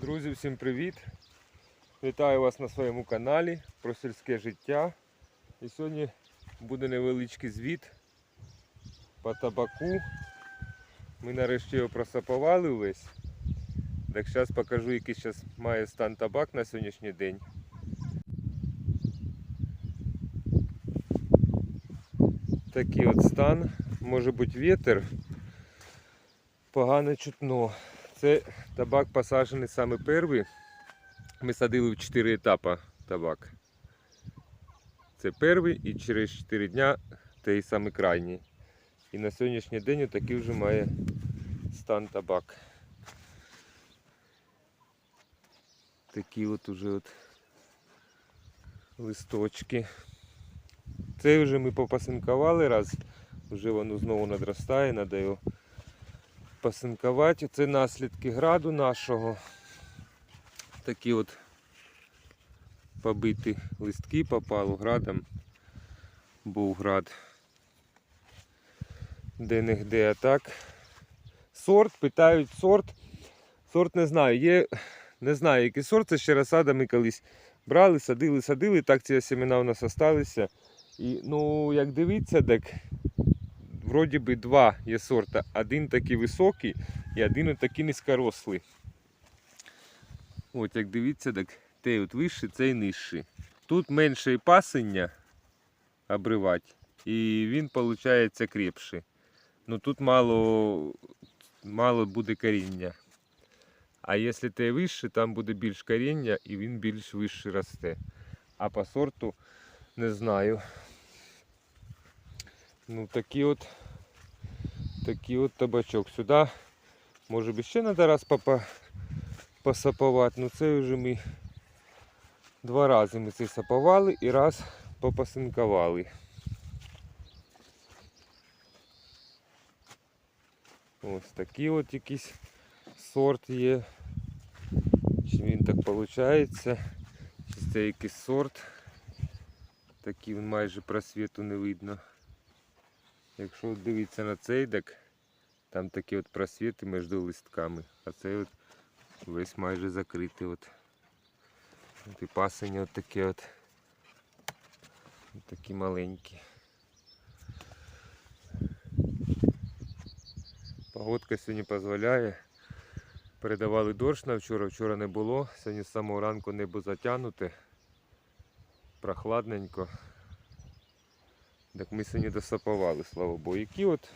Друзі, всім привіт! Вітаю вас на своєму каналі про сільське життя. І сьогодні буде невеличкий звіт по табаку. Ми нарешті його просапували весь. Так зараз покажу, який зараз має стан табак на сьогоднішній день. Такий от стан. Може бути вітер. Погано чутно. Це табак посаджений саме перший. Ми садили в 4 етапи табак. Це перший і через 4 дня той самий крайній. І на сьогоднішній день такий вже має стан табак. Такі от уже от листочки. Це вже ми попасинкували раз, вже воно знову надростає, треба його пасинкувати. Це наслідки граду нашого. Такі от побиті листки попало градом. Був град. Де-не-де, а так. Сорт, питають сорт. Сорт не знаю. Є, не знаю, який сорт, це ще розсада ми колись брали, садили, садили, так ці семена у нас залишилися. І ну, як дивіться, так вроді би два є сорта. Один такий високий і один такий низькорослий. От як дивіться, так той от вищий, цей нижчий. Тут менше пасення обривати, і він виходить крепший. Ну тут мало, мало буде коріння. А якщо той вищий, там буде більш коріння і він більш вище росте. А по сорту не знаю. Ну такий от такий от табачок. Сюди може би ще треба раз попа, посапувати. Ну це вже ми два рази ми це сапували і раз попасинкували. Ось такий от якийсь сорт є. Чи він так виходить? Чи це якийсь сорт? Такий він майже просвіту не видно. Якщо дивитися на цей, так там такі от просвіти між листками, а цей от весь майже закритий. От. От і пасення от таке от. От такі маленькі. Погодка сьогодні дозволяє. Передавали дощ на вчора, вчора не було. Сьогодні з самого ранку небо затягнуте. Прохладненько. Так ми сьогодні досапували, слава Богу. Які от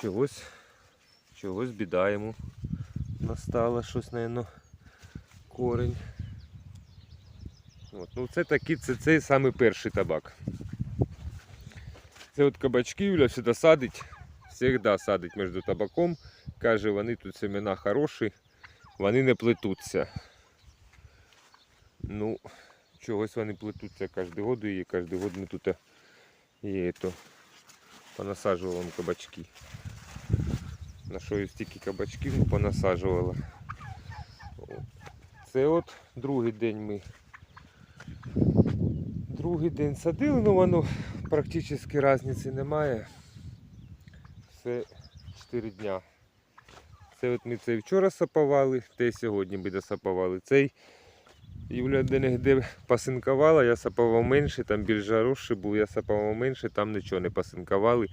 чогось, чогось біда йому настало щось, напевно, корень. От. Ну це такий, це цей самий перший табак. Це от кабачки Юля сюди садить, завжди садить між табаком. Каже, вони тут семена хороші, вони не плетуться. Ну, чогось вони плетуться кожен год і кожен год ми тут і то понасаджувала кабачки. На що я стільки кабачків понасаджувала. Це от другий день ми. Другий день садили, ну воно практично різниці немає. Все 4 дня. Це от ми цей вчора сапували, те сьогодні ми досапували. Цей Юля де-не-де пасинкувала, я сапував менше, там більш жаруший був, я сапував менше, там нічого не пасинкували.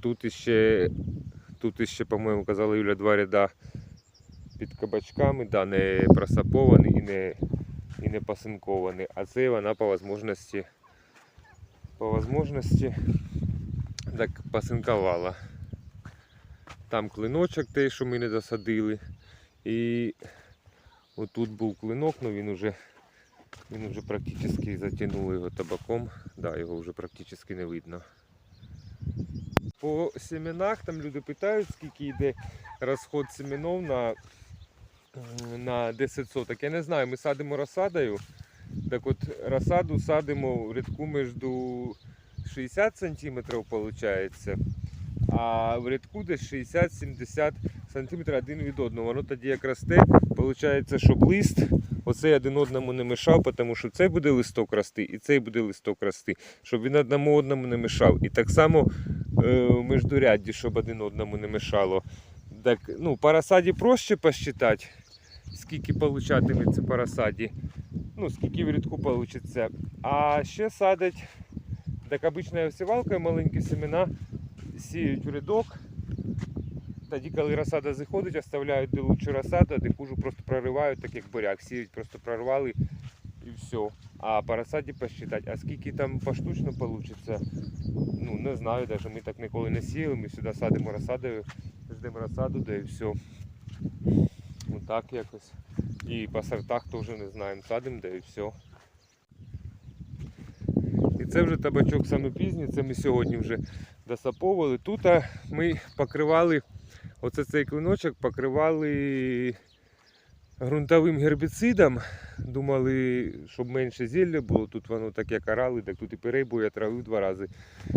Тут іще, тут іще, по-моєму, казала Юля, два ряда під кабачками, да, не просаповані і не, і не пасинковані. А це вона по можливості, по можливості так пасинкувала. Там клиночок той, що ми не досадили. І отут був клинок, але він уже, він уже практично затягнув його табаком. Да, його вже практично не видно. По семенах там люди питають, скільки йде розход семенов на, на 10 соток. Я не знаю, ми садимо розсадою. Так от розсаду садимо в рядку між 60 см виходить, а в рядку десь 60-70 см один від одного. Воно тоді як росте, виходить, щоб лист оцей один одному не мешав, тому що цей буде листок рости і цей буде листок рости, щоб він одному одному не мешав. І так само е, в міждурядді, щоб один одному не мешало. Так, ну, по розсаді проще посчитати. скільки получатиметься по розсаді. Ну, скільки в рядку вийде. А ще садять, так обичною осівалкою маленькі семена сіють в рядок. Тоді, коли розсада заходить, оставляють де лучше розсаду, де хуже просто проривають, так як буряк. Сіють, просто прорвали і все. А по розсаді посчитати. А скільки там поштучно вийде, ну не знаю, навіть ми так ніколи не сіяли. Ми сюди садимо розсадою, ждемо розсаду, да і все. Отак якось. І по сортах теж не знаємо. Садимо, да і все. І це вже табачок саме пізній, це ми сьогодні вже досаповували. Тут ми покривали, оце цей клиночок покривали ґрунтовим гербіцидом. Думали, щоб менше зілля було. Тут воно таке карали, так тут і перейбу, я травив два рази.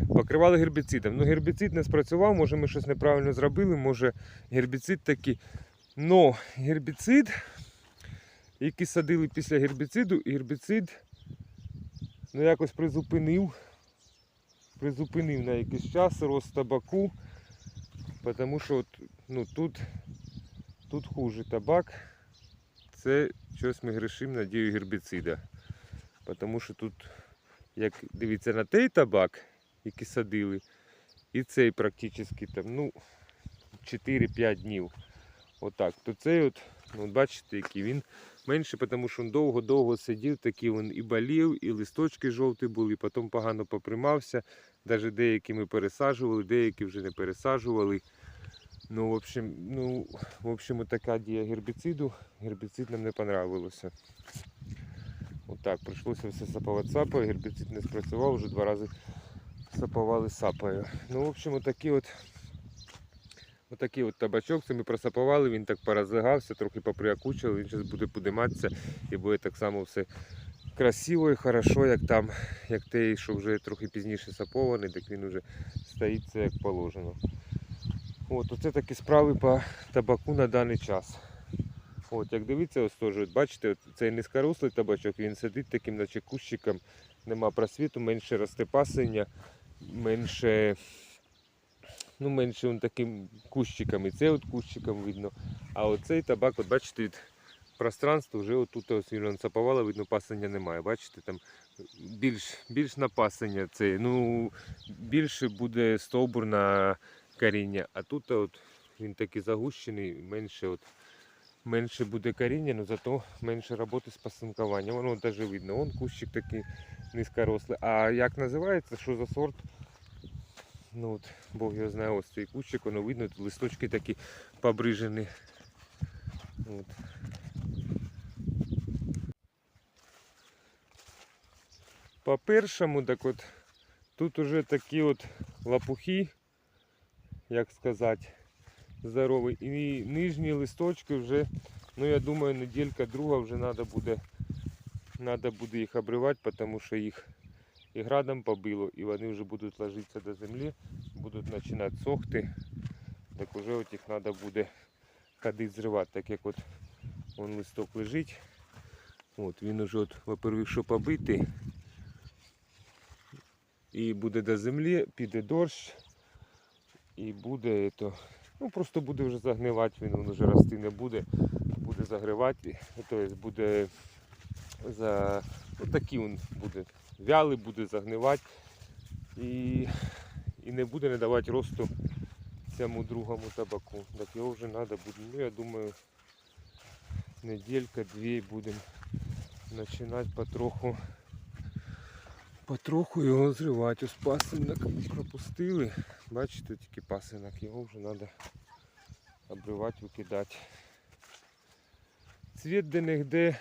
Покривали гербіцидом. Ну гербіцид не спрацював, може ми щось неправильно зробили, може гербіцид такий. Но гербіцид, який садили після гербіциду, гербіцид ну, якось призупинив, призупинив на якийсь час рост табаку, тому що от, ну, тут, тут хуже табак. Це щось ми грішимо на дію гербіцида. Тому що тут, як дивіться на той табак, який садили, і цей практично там, ну, 4-5 днів. Отак. То цей от, ну, бачите, який він менше, тому що він довго-довго сидів, такий він і болів, і листочки жовті були, потім погано поприймався. Навіть деякі ми пересаджували, деякі вже не пересаджували. Ну, в общем, ну, в общем, така дія гербіциду. Гербіцид нам не понравилося. Отак, прийшлося все сапувати сапою, гербіцид не спрацював, вже два рази сапували сапою. Ну, в общем, отакий от, отакий от табачок, це ми просапували, він так порозлягався, трохи поприакучив, він зараз буде подиматися і буде так само все красиво і хорошо, як там, як той, що вже трохи пізніше сапований, так він вже стоїть це як положено. От, оце такі справи по табаку на даний час. От, як дивіться, ось теж, бачите, цей низькорослий табачок, він сидить таким наче кущиком, нема просвіту, менше росте пасення, менше, ну, менше він таким кущиком, і це от кущиком видно. А оцей табак, от бачите, від пространства вже отут ось він сапувало, видно, пасення немає. Бачите, там більш, більш на пасення це, ну, більше буде стовбур на коріння, а тут от він такий загущений, менше от, менше буде коріння, але зато менше роботи з пасинкуванням. Воно навіть видно, вон кущик такий низькорослий. А як називається, що за сорт? Ну от, Бог його знає, ось цей кущик, воно видно, тут листочки такі побрижені. От. По першому, так от тут уже такі от лопухи, як сказати, здоровий. І нижні листочки вже, ну я думаю, неділька друга вже треба буде, надо буде їх обривати, тому що їх і градом побило, і вони вже будуть ложитися до землі, будуть починати сохти. Так вже от їх треба буде ходити зривати, так як от вон листок лежить. От він уже, во-первых, що побитий. І буде до землі, піде дощ, і буде то, ну просто буде вже загнивати, він, він вже рости не буде, буде загривати, тобто буде за ну, такий він буде. Вялий, буде загнивати. І, і не буде не давати росту цьому другому табаку. Так його вже треба буде, ну я думаю, неділька-дві будемо починати потроху потроху його зривати. Ось пасинок пропустили. Бачите, тільки пасинок, його вже треба обривати, викидати. Цвіт де-не-де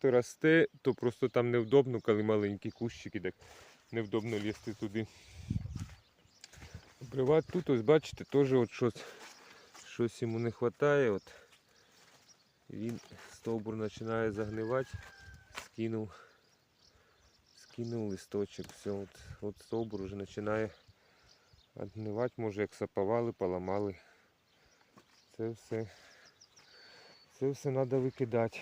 то росте, то просто там невдобно, коли маленькі кущики, так невдобно лізти туди. Обривати тут, ось бачите, теж от щось, щось йому не вистачає. От. Він стовбур починає загнивати, скинув кинув листочок, все, от, от стовбур вже починає відгнивати, може як саповали, поламали. Це все це все треба викидати.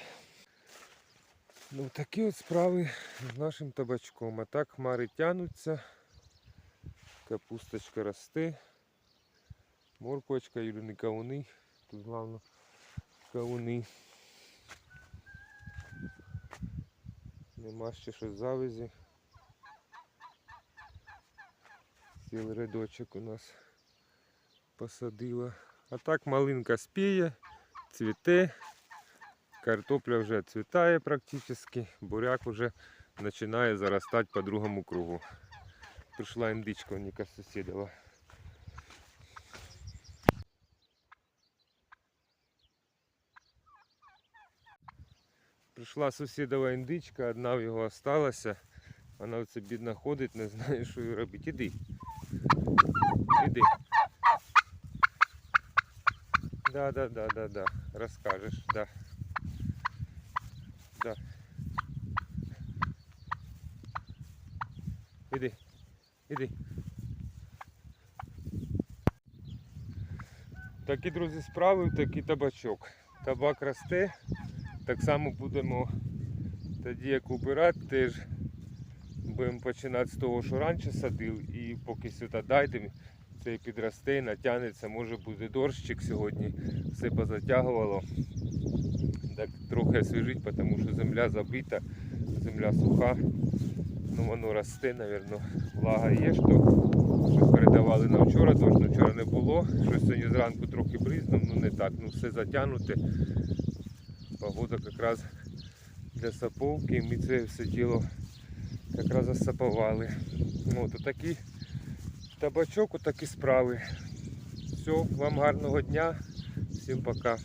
Ну такі от справи з нашим табачком. А так хмари тянуться, капусточка росте, морквочка, юрника вони. Тут головне кавуни. Нема ще щось завязі. Цілий рядочок у нас посадила. А так малинка спіє, цвіте, картопля вже цвітає практично, буряк вже починає заростати по другому кругу. Прийшла індичка у Ніка сусідова. Прийшла сусідова індичка, одна в його осталася. Вона оце бідна ходить, не знає, що їй робити. Іди. Іди. Да, да, да, да, да. Розкажеш, да. Да. Іди. Іди. Такі, друзі, справи, такий табачок. Табак росте. Так само будемо тоді як убирати, теж будемо починати з того, що раніше садив, і поки сюди дайдемо, цей підросте, натягнеться, може буде дощик сьогодні, все позатягувало. Так трохи освіжить, тому що земля забита, земля суха. Ну воно росте, мабуть, влага є, що передавали на вчора, дощ вчора не було. Щось сьогодні зранку трохи бризнув, ну не так, ну все затягнуте. Погода якраз для саповки, і ми це все тіло якраз засапували. От отакий табачок, отакі справи. Все, вам гарного дня, всім пока.